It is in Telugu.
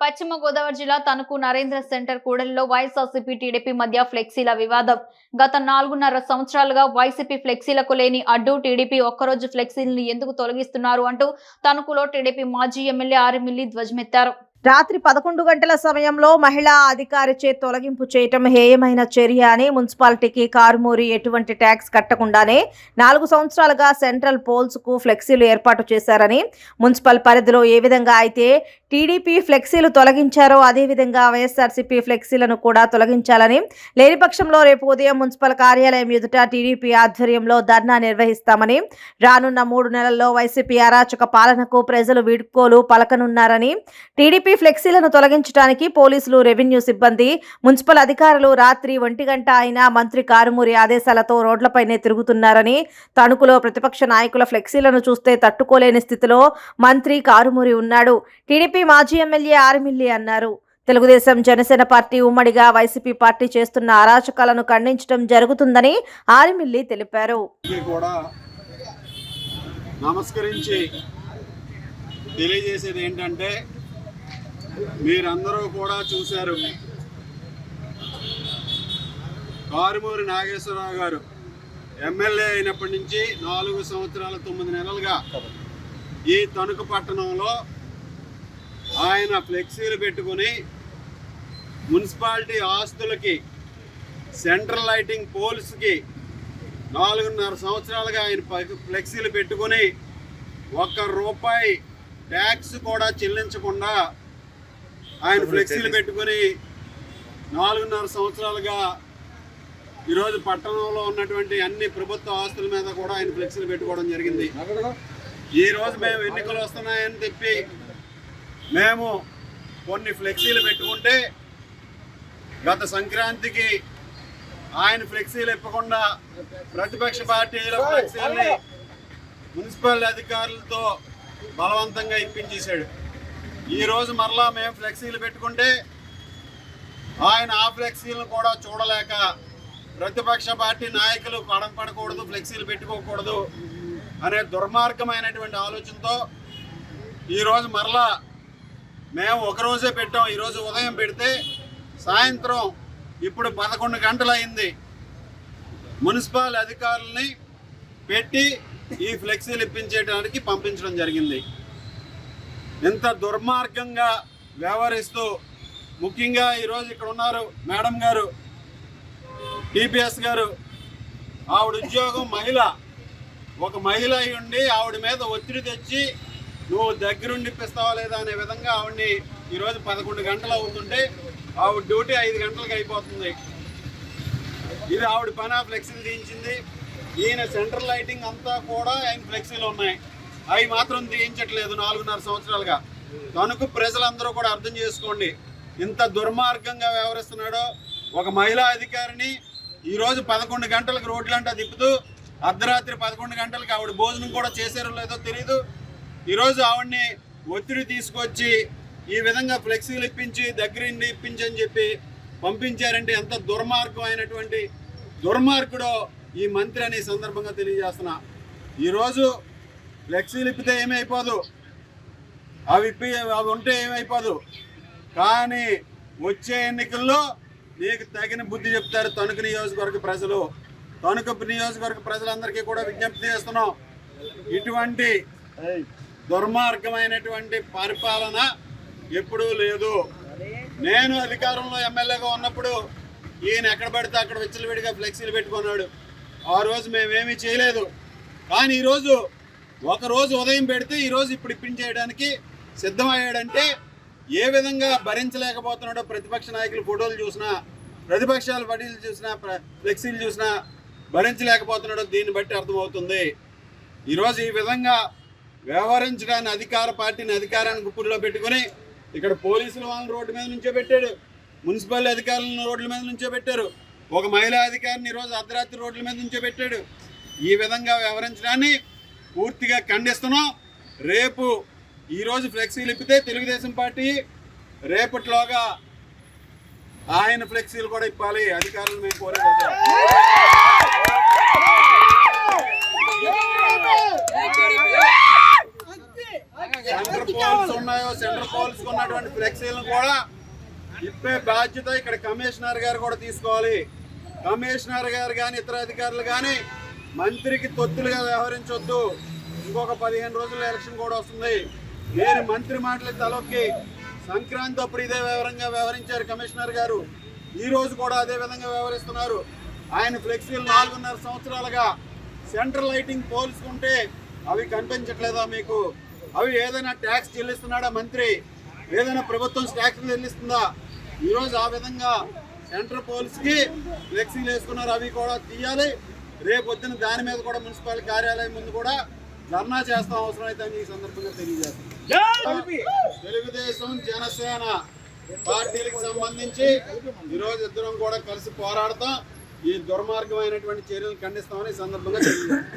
పశ్చిమ గోదావరి జిల్లా తణుకు నరేంద్ర సెంటర్ కూడలిలో వైఎస్ఆర్సీపీ టీడీపీ మధ్య ఫ్లెక్సీల వివాదం. గత నాలుగున్నర సంవత్సరాలుగా వైసీపీ ఫ్లెక్సీలకు లేని అడ్డు టీడీపీ ఒక్కరోజు ఫ్లెక్సీలను ఎందుకు తొలగిస్తున్నారు అంటూ తణుకులో టీడీపీ మాజీ ఎమ్మెల్యే ఆరిమిల్లి ధ్వజమెత్తారు. రాత్రి పదకొండు గంటల సమయంలో మహిళా అధికారిచే తొలగింపు చేయటం హేయమైన చర్య అని మున్సిపాలిటీకి కారుమూరి ఎటువంటి ట్యాక్స్ కట్టకుండానే నాలుగు సంవత్సరాలుగా సెంట్రల్ పోల్స్కు ఫ్లెక్సీలు ఏర్పాటు చేశారని మున్సిపల్ పరిధిలో ఏ విధంగా అయితే టీడీపీ ఫ్లెక్సీలు తొలగించారో అదేవిధంగా వైఎస్ఆర్సీపీ ఫ్లెక్సీలను కూడా తొలగించాలని లేని పక్షంలో రేపు ఉదయం మున్సిపల్ కార్యాలయం ఎదుట టీడీపీ ఆధ్వర్యంలో ధర్నా నిర్వహిస్తామని రానున్న మూడు నెలల్లో వైసీపీ అరాచక పాలనకు ప్రజలు వీడ్కోలు పలకనున్నారని టీడీపీ ఫ్లెక్సీలను తొలగించడానికి పోలీసులు రెవెన్యూ సిబ్బంది మున్సిపల్ అధికారులు రాత్రి ఒంటి గంట అయినా మంత్రి కారుమూరి ఆదేశాలతో రోడ్లపైనే తిరుగుతున్నారని తణుకులో ప్రతిపక్ష నాయకుల ఫ్లెక్సీలను చూస్తే తట్టుకోలేని స్థితిలో మంత్రి కారుమూరి ఉన్నాడు. టీడీపీ మాజీ ఎమ్మెల్యే ఆర్మిల్లి అన్నారు. తెలుగుదేశం జనసేన పార్టీ ఉమ్మడిగా వైసీపీ పార్టీ చేస్తున్న అరాచకాలను ఖండించడం జరుగుతుందని ఆరిమిల్లి తెలిపారు. కూడా నమస్కరించి తెలియజేసేది ఏంటంటే మీరందరూ కూడా చూశారు. కారుమూరి నాగేశ్వరరావు గారు ఎమ్మెల్యే అయినప్పటి నుంచి నాలుగు సంవత్సరాల తొమ్మిది నెలలుగా ఈ తణుకు పట్టణంలో ఆయన ఫ్లెక్సీలు పెట్టుకుని మున్సిపాలిటీ ఆస్తులకి సెంట్రల్ లైటింగ్ పోల్స్కి నాలుగున్నర సంవత్సరాలుగా ఆయన ఫ్లెక్సీలు పెట్టుకుని ఒక్క రూపాయి ట్యాక్స్ కూడా చెల్లించకుండా ఆయన ఫ్లెక్సీలు పెట్టుకుని నాలుగున్నర సంవత్సరాలుగా ఈరోజు పట్టణంలో ఉన్నటువంటి అన్ని ప్రభుత్వ ఆస్తుల మీద కూడా ఆయన ఫ్లెక్సీలు పెట్టుకోవడం జరిగింది. ఈ రోజు మేము ఎన్నికలు వస్తున్నాయని చెప్పి మేము కొన్ని ఫ్లెక్సీలు పెట్టుకుంటే గత సంక్రాంతికి ఆయన ఫ్లెక్సీలు ఇప్పకుండా ప్రతిపక్ష పార్టీల ఫ్లెక్సీల్ని మున్సిపల్ అధికారులతో బలవంతంగా ఇప్పించేశాడు. ఈరోజు మరలా మేము ఫ్లెక్సీలు పెట్టుకుంటే ఆయన ఆ ఫ్లెక్సీలను కూడా చూడలేక ప్రతిపక్ష పార్టీ నాయకులు పడం పడకూడదు ఫ్లెక్సీలు పెట్టుకోకూడదు అనే దుర్మార్గమైనటువంటి ఆలోచనతో ఈరోజు మరలా మేము ఒక రోజే పెట్టాం. ఈరోజు ఉదయం పెడితే సాయంత్రం ఇప్పుడు పదకొండు గంటలు అయింది మున్సిపల్ అధికారుల్ని పెట్టి ఈ ఫ్లెక్సీలు ఇప్పించేటానికి పంపించడం జరిగింది. ఇంత దుర్మార్గంగా వ్యవహరిస్తూ ముఖ్యంగా ఈరోజు ఇక్కడ ఉన్నారు మేడం గారు టీపీఎస్ గారు. ఆవిడ ఉద్యోగం మహిళ. ఒక మహిళ అయి ఉండి ఆవిడ మీద ఒత్తిడి తెచ్చి నువ్వు దగ్గరుండి ఇప్పిస్తావా లేదా అనే విధంగా ఆవిడ్ని ఈరోజు పదకొండు గంటలు అవుతుంటే ఆవిడ డ్యూటీ ఐదు గంటలకు అయిపోతుంది. ఇది ఆవిడ పని ఆ ఫ్లెక్సీలు తీయించింది. ఈయన సెంట్రల్ లైటింగ్ అంతా కూడా ఆయన ఫ్లెక్సీలు ఉన్నాయి. అవి మాత్రం తీయించట్లేదు నాలుగున్నర సంవత్సరాలుగా. తణుకు ప్రజలందరూ కూడా అర్థం చేసుకోండి. ఇంత దుర్మార్గంగా వ్యవహరిస్తున్నాడో ఒక మహిళా అధికారిని ఈరోజు పదకొండు గంటలకు రోడ్లంటా తిప్పుతూ అర్ధరాత్రి పదకొండు గంటలకు ఆవిడ భోజనం కూడా చేశారో లేదో తెలియదు ఈరోజు ఆవిడ్ని ఒత్తిడి తీసుకొచ్చి ఈ విధంగా ఫ్లెక్సీలు ఇప్పించి దగ్గరిండి ఇప్పించని చెప్పి పంపించారంటే ఎంత దుర్మార్గం అయినటువంటి దుర్మార్గుడో ఈ మంత్రి అని సందర్భంగా తెలియజేస్తున్నా. ఈరోజు ఫ్లెక్సీలు ఇప్పితే ఏమైపోదు? అవి ఇప్పి అవి ఉంటే ఏమైపోదు? కానీ వచ్చే ఎన్నికల్లో నీకు తగిన బుద్ధి చెప్తారు తణుకు నియోజకవర్గ ప్రజలు. తణుకు నియోజకవర్గ ప్రజలందరికీ కూడా విజ్ఞప్తి చేస్తున్నాం. ఇటువంటి దుర్మార్గమైనటువంటి పరిపాలన ఎప్పుడూ లేదు. నేను అధికారంలో ఎమ్మెల్యేగా ఉన్నప్పుడు ఈయన ఎక్కడ పడితే అక్కడ విచ్చలవిడిగా ఫ్లెక్సీలు పెట్టుకున్నాడు. ఆ రోజు మేమేమీ చేయలేదు. కానీ ఈరోజు ఒక రోజు ఉదయం పెడితే ఈరోజు ఇప్పుడు ఇప్పించేయడానికి సిద్ధమయ్యాడంటే ఏ విధంగా భరించలేకపోతున్నాడో ప్రతిపక్ష నాయకులు ఫోటోలు చూసినా ప్రతిపక్షాల పటీలు చూసినా ఫ్లెక్సీలు చూసినా భరించలేకపోతున్నాడో దీన్ని బట్టి అర్థమవుతుంది. ఈరోజు ఈ విధంగా వ్యవహరించడాన్ని అధికార పార్టీని అధికారాన్ని గుప్పుల్లో పెట్టుకొని ఇక్కడ పోలీసులు వాళ్ళని రోడ్డు మీద నుంచో పెట్టాడు. మున్సిపల్ అధికారులను రోడ్ల మీద నుంచో పెట్టారు. ఒక మహిళా అధికారిని ఈరోజు అర్ధరాత్రి రోడ్ల మీద నుంచో పెట్టాడు. ఈ విధంగా వ్యవహరించడాన్ని పూర్తిగా ఖండిస్తున్నాం. రేపు ఈరోజు ఫ్లెక్సీలు ఇప్పితే తెలుగుదేశం పార్టీ రేపటిలోగా ఆయన ఫ్లెక్సీలు కూడా ఇప్పాలి. అధికారులు మేము కోరేది సెంటర్ పోల్స్ ఉన్నాయో సెంటర్ పోల్స్ ఉన్నటువంటి ఫ్లెక్సీలను కూడా ఇప్పే బాధ్యత ఇక్కడ కమిషనర్ గారు కూడా తీసుకోవాలి. కమిషనర్ గారు కానీ ఇతర అధికారులు కానీ మంత్రికి తొత్తులుగా వ్యవహరించొద్దు. ఇంకొక పదిహేను రోజుల్లో ఎలక్షన్ కూడా వస్తుంది. నేను మంత్రి మాటలు తలొక్కి సంక్రాంతి అప్పుడు ఇదే వివరంగా వ్యవహరించారు కమిషనర్ గారు. ఈ రోజు కూడా అదే విధంగా వ్యవహరిస్తున్నారు. ఆయన ఫ్లెక్సీలు నాలుగున్నర సంవత్సరాలుగా సెంట్రల్ లైటింగ్ పోల్స్ ఉంటే అవి కనిపించట్లేదా మీకు? అవి ఏదైనా ట్యాక్స్ చెల్లిస్తున్నాడా మంత్రి? ఏదైనా ప్రభుత్వం ట్యాక్స్ చెల్లిస్తుందా? ఈరోజు ఆ విధంగా సెంటర్ పోల్స్కి ఫ్లెక్సీలు వేసుకున్నారు అవి కూడా తీయాలి. రేపు పొద్దున దాని మీద కూడా మున్సిపల్ కార్యాలయం ముందు కూడా ధర్నా చేస్తాం అవసరం అయితే ఈ సందర్భంగా తెలియజేస్తాం. తెలుగుదేశం జనసేన పార్టీలకు సంబంధించి ఈరోజు ఇద్దరం కూడా కలిసి పోరాడతాం. ఈ దుర్మార్గమైనటువంటి చర్యలు ఖండిస్తామని ఈ సందర్భంగా తెలియజేస్తాం.